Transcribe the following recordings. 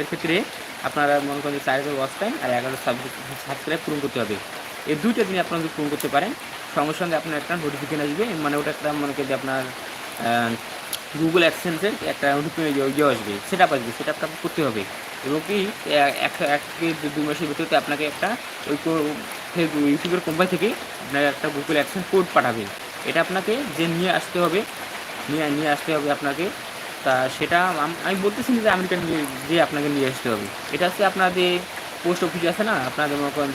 এর ক্ষেত্রে আপনারা মনে করেন চার হাজার ওয়াচ টাইম আর এগারো সাবজেক্ট সাবস্ক্রাইব পূরণ করতে হবে। এই দুইটা দিনে আপনারা পূরণ করতে পারেন সঙ্গে সঙ্গে আপনার একটা নোটিফিকেশন আসবে। মানে ওটা একটা মনে করি আপনার গুগল অ্যাক্সেন্সের একটা ইয়ে আসবে। সেটা আসবে। সেটা আপনাকে করতে হবে। এবং কি এক থেকে দুই মাসের ভিতরে আপনাকে একটা ওই ইউটিউবের কোম্পানি থেকে আপনাকে একটা গুগল অ্যাকশন কোড পাঠাবে। এটা আপনাকে যে নিয়ে আসতে হবে, নিয়ে নিয়ে আসতে হবে আপনাকে তা সেটা আমি বলতেছি যে আমেরিকা নিয়ে যে আপনাকে নিয়ে আসতে হবে। এটা হচ্ছে আপনাদের পোস্ট অফিস আছে না? আপনাদের মনে করেন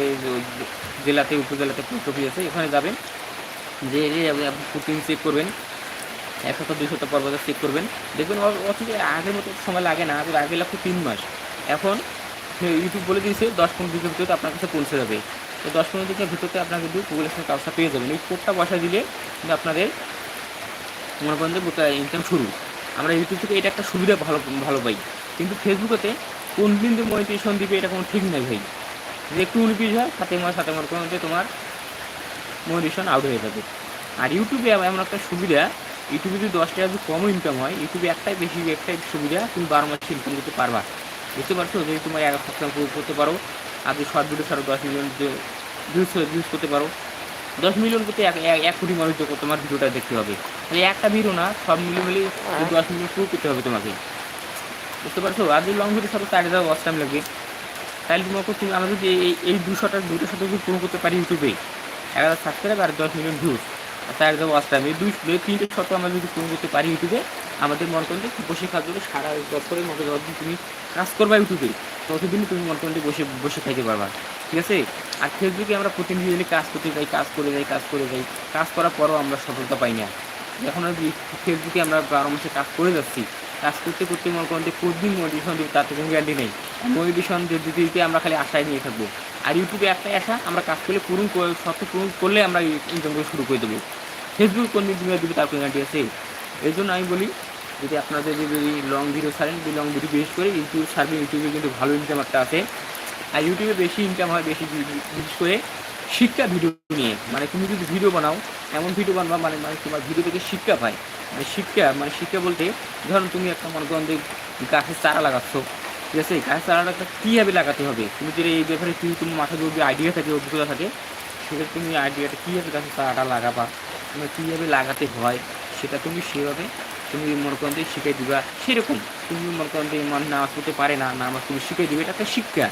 জেলাতে, উপজেলাতে পোস্ট অফিস আছে এখানে যাবেন। যে আপনি প্রতিদিন চেক করবেন। এক সপ্তাহ, দুই সপ্তাহ পর পর চেক করবেন। দেখবেন অথচ আগের মতো সময় লাগে না আগে লাগতো তিন মাস। এখন ইউটিউব বলে দিয়েছে, দশ পনেরো দিনের ভিতরে আপনার কাছে পৌঁছে যাবে। তো দশ পনেরো দিনের ভিতরে আপনার কিন্তু গুগলের সঙ্গে কাজটা পেয়ে যাবেন। এই কোডটা বসা দিলে কিন্তু আপনাদের মনে করেন যে ইনকাম শুরু। আমরা ইউটিউব থেকে এটা একটা সুবিধা ভালো ভালো পাই। কিন্তু ফেসবুকেতে কোন দিন যে মনিটেশন দিবে এটা কোনো ঠিক নাই ভাই। যে একটু উনিশ হয়, সাথে মাস সাথে মাস করেন যে তোমার মনিটেশন আউট হয়ে যাবে। আর ইউটিউবে এমন একটা সুবিধা ইউটিউবে যদি দশ টাকা যদি কম ইনকাম হয় ইউটিউবে একটাই বেশি, একটাই সুবিধা, তুমি বারো মাসে ইনকাম করতে পারবা। বুঝতে পারছ? যদি তোমার এক সপ্তাহ করতে পারো, আর যদি শর্ট ভিডিও ছাড়ো দশ মিলিয়ন ভিউজ ভিউজ করতে পারো দশ মিলিয়ন করতে এক কোটি মানুষ তোমার ভিডিওটা দেখতে হবে। তাহলে একটা ভিডিও না সব মিলিয়ে মিলিয়ে দশ মিলিয়ন শুরু করতে হবে তোমাকে। বুঝতে পারছ? আর যদি লং ভিডিও ছাড়ো চার হাজার ওয়াচ টাইম লাগবে। তাহলে তোমাকে তুমি আমরা যদি এই এই দুশোটা দুটোর সাথে যদি পূরণ করতে পারি ইউটিউবে এক হাজার সাবস্ক্রাইব আর দশ মিলিয়ন ভিউজ আর চার হাজার ওয়াচ টাইম এই দুই তিনটে শত আমরা যদি পূরণ করতে পারি ইউটিউবে আমাদের মনে করেন যে বসে খাওয়ার জন্য সারা বছরের মতো যতদিন তুমি কাজ করবা ইউটিউবে ততদিনই তুমি যে বসে বসে খাইতে পারবা ঠিক আছে? আর ফেসবুকে আমরা প্রতিনিয়ত কাজ করতে যাই, কাজ করে যাই, কাজ করে যাই, কাজ করার পরও আমরা সফলতা পাই না। এখন আর ফেসবুকে আমরা বারো মাসে কাজ করে যাচ্ছি। কাজ করতে করতে যে প্রতিদিন মোটিভেশন দিবে তার তো কোনো গ্যারান্টি নেই। মোটিভেশন দিতে আমরা খালি আশায় নিয়ে থাকব। আর ইউটিউবে একটাই আশা, আমরা কাজ করলে পূরণ সত্য পূরণ করলে আমরা ইনকাম শুরু করে দেবো। ফেসবুক কোন দিন দিবে তার কোনো গ্যারান্টি আছে? এই জন্য আমি বলি যদি আপনাদের যদি লং ভিডিও ছাড়েন যদি লং ভিডিও বিশেষ করে ইউটিউব ছাড়বেন ইউটিউবে কিন্তু ভালো ইনকাম একটা আছে। আর ইউটিউবে বেশি ইনকাম হয়, বেশি বিশেষ করে শিক্ষা ভিডিও নিয়ে। মানে তুমি যদি ভিডিও বানাও, এমন ভিডিও বানাবা মানে মানে তোমার ভিডিও থেকে শিক্ষা পায়। মানে শিক্ষা মানে শিক্ষা বলতে ধরুন তুমি একটা মনে করুন যে গাছের চারা লাগাচ্ছ, ঠিক আছে? গাছের চারাটা কীভাবে লাগাতে হবে? তুমি যদি এই ব্যাপারে তুমি তোমার মাথায় যদি আইডিয়া থাকে, অভিজ্ঞতা থাকে সেটা তুমি আইডিয়াটা কীভাবে গাছের চারাটা লাগাবা? মানে কীভাবে লাগাতে হয়? সেটা তুমি সেভাবে তুমি মনে করেন যে শিখিয়ে দিবা, সেরকম। তুমি মনে করেন যে মানুষ নামাজ পড়তে পারে না, নামাজ তুমি শিখিয়ে দিবে, এটা একটা শিক্ষা।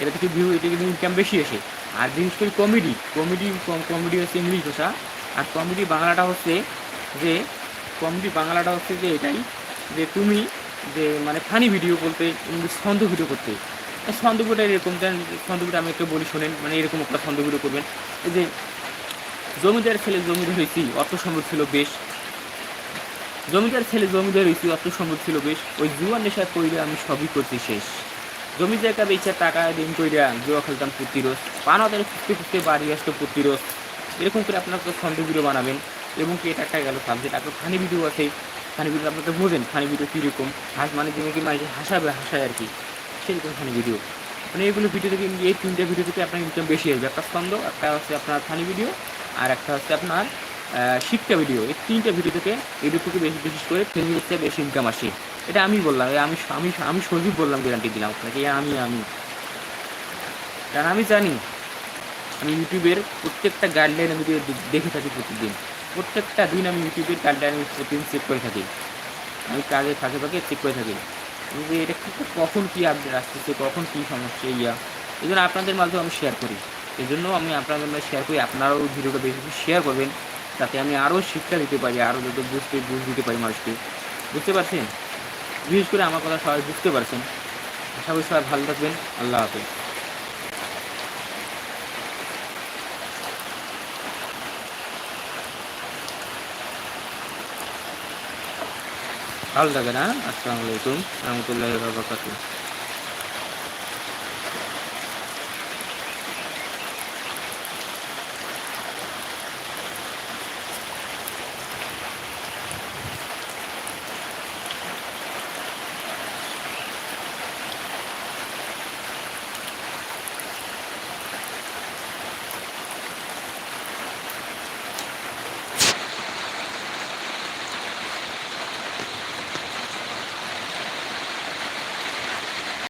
এটা থেকে ভিউ এটা কিন্তু ইনকাম বেশি আসে। আর বিশেষ করে কমেডি কমেডি কমেডি হচ্ছে ইংলিশ ভাষা। আর কমেডি বাংলাটা হচ্ছে যে কমেডি বাংলাটা হচ্ছে যে এটাই যে তুমি যে মানে ফানি ভিডিও বলতে ইংলিশ ছন্দ ভিডিও করতে। ছন্দ ভিডিও এরকম ছন্দ ভিডিও আমি একটু বলি, শোনেন মানে এরকম একটা ছন্দ ভিডিও করবেন। এই যে জমিদার ছেলে জমিদার হয়েছি, অর্থ সম্পদ ছিল বেশ। জমিদার ছেলে জমিদার হয়েছি অর্থ সম্পদ ছিল বেশ। ওই জুয়া নেশা কইরে আমি সবই করছি শেষ। জমি জায়গা বেচা টাকা দিন কইরা জুয়া খেলতাম প্রতিরোজ পানাদের খুঁজতে খুঁজতে বাড়ি আসতো প্রতিরোধ এরকম করে আপনার তো ছন্দ ভিডিও বানাবেন। এবং কি এটা একটা গেল সাবজেক্ট আপনার ফানি ভিডিও আছে, ফানি ভিডিও আপনাকে বোঝেন, ফানি ভিডিও কীরকম। হাস মানে যেমন কি মানে হাসাবে হাসায় আর কি। সেরকম ফানি ভিডিও। মানে এগুলো ভিডিও থেকে এই তিনটে ভিডিও থেকে আপনার ইনকাম বেশি আসবে একটা ছন্দ, একটা হচ্ছে আপনার ফানি ভিডিও, আর একটা হচ্ছে আপনার শিক্ষা ভিডিও এই তিনটে ভিডিও থেকে এগুলো থেকে বেশি, বিশেষ করে ফেসবুক থেকে বেশি ইনকাম আসে। এটা আমি বললাম আমি আমি আমি সজীব বললাম গ্যারান্টি দিলাম আপনাকে আমি আমি। কারণ আমি জানি, আমি ইউটিউবের প্রত্যেকটা গাইডলাইন আমি দেখে থাকি প্রতিদিন। প্রত্যেকটা দিন আমি ইউটিউবের গাইডলাইন আমি প্রতিদিন চেক করে থাকি। আমি কাজে ফাঁকে ফাঁকে চেক করে থাকি। যে এটা কি কখন কী আপডেট আসতেছে, কখন কী সমস্যা, ইয়া। এই জন্য আপনাদের মাধ্যমে আমি শেয়ার করি। এই জন্য আমি আপনাদের শেয়ার করি। আপনারাও ভিডিওটা বেশি শেয়ার করবেন। যাতে আমি আরও শিক্ষা দিতে পারি আরও যাতে বুঝতে, বুঝ দিতে পারি মানুষকে। বুঝতে পারছেন? বিশেষ করে আমার কথা সবাই বুঝতে পারছেন। আশা করি সবাই ভালো থাকবেন। আল্লাহ হাফেজ। ভালো থাকেন না আসসালামু আলাইকুম। রহমতুল্লাহ বাবরকাতুহ